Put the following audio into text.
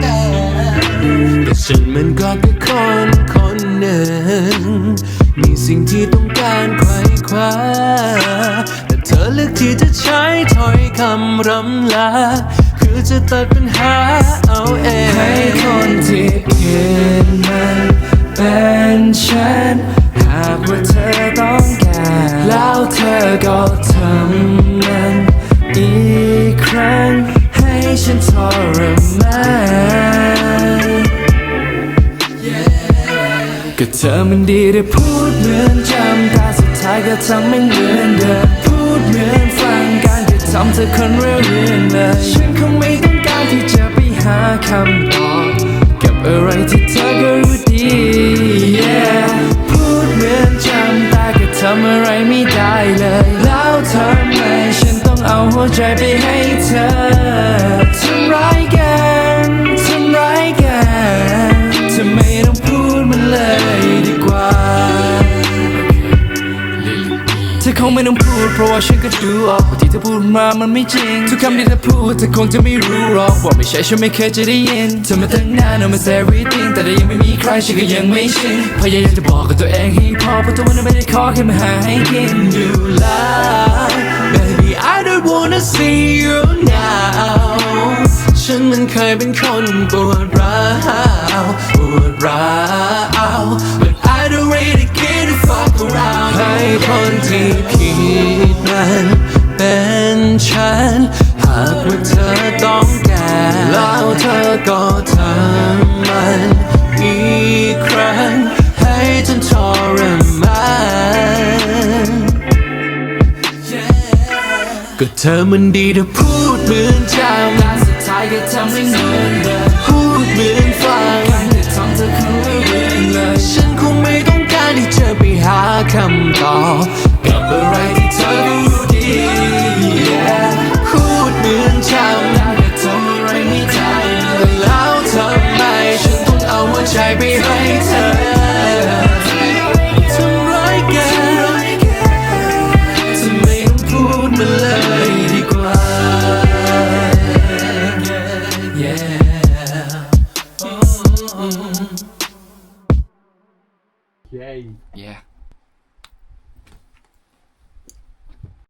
แต่แต่ฉันมันก็แค่คนคนหนึ่ง มีสิ่งที่ต้องการไขว่คว้า แต่เธอเลือกที่จะใช้ถ้อยคำรำลา คือจะตัดปัญหาเอาเองให้คนที่ผิดมันเป็นฉัน หากว่าเธอต้องการ แล้วเธอก็ทำ ธอมันดีได้พูดเหมือนจำแต่สุดท้ายก็ทำไม่เหมือนเดิมพูดเหมือนฟังการกระทำเธอคนเรื่อยๆเลยฉันคงไม่ต้องการที่จะไปหาคำตอบกับอะไรที่เธอก็รู้ดี yeah พูดเหมือนจำแต่ก็ทำอะไรไม่ได้เลย แล้วทำไมฉันต้องเอาหัวใจไปให้เธอ คงไม่ต้องพูดเพราะว่าฉันก็ดูออกว่าที่เธอพูดมามันไม่จริง ทุกคำที่เธอพูดเธอคงจะไม่รู้หรอกว่าไม่ใช่ฉันไม่เคยจะได้ยินเธอมาตั้งนาน I'm everything แต่ยังไม่มีใครฉันก็ยังไม่ชินพยายามจะบอกกับตัวเองให้พอเพราะตัวมันไม่ได้ขอแค่มาหาให้กินอยู่แล้ว Baby I don't wanna see you now ฉันมันเคยเป็นคนปวดร้าวปวดร้าว ที่ผิดนั้นเป็นฉัน หากว่าเธอต้องการแล้วเธอก็ทำมันอีกครั้ง ให้จนทรมานก็เธอมันดีแต่พูดเหมือนจแต่สุดท้ายก็ทำไม่เหมือนเดิมพูดเหมือนฟังการกระทำเธอคงไม่เรียนเลยฉันคงไม่ต้องการที่จะไปหาคำตอบ ไปให้เธอทำร้ายกันจไม่ต้องพูดมาเลยดีกว่า yeah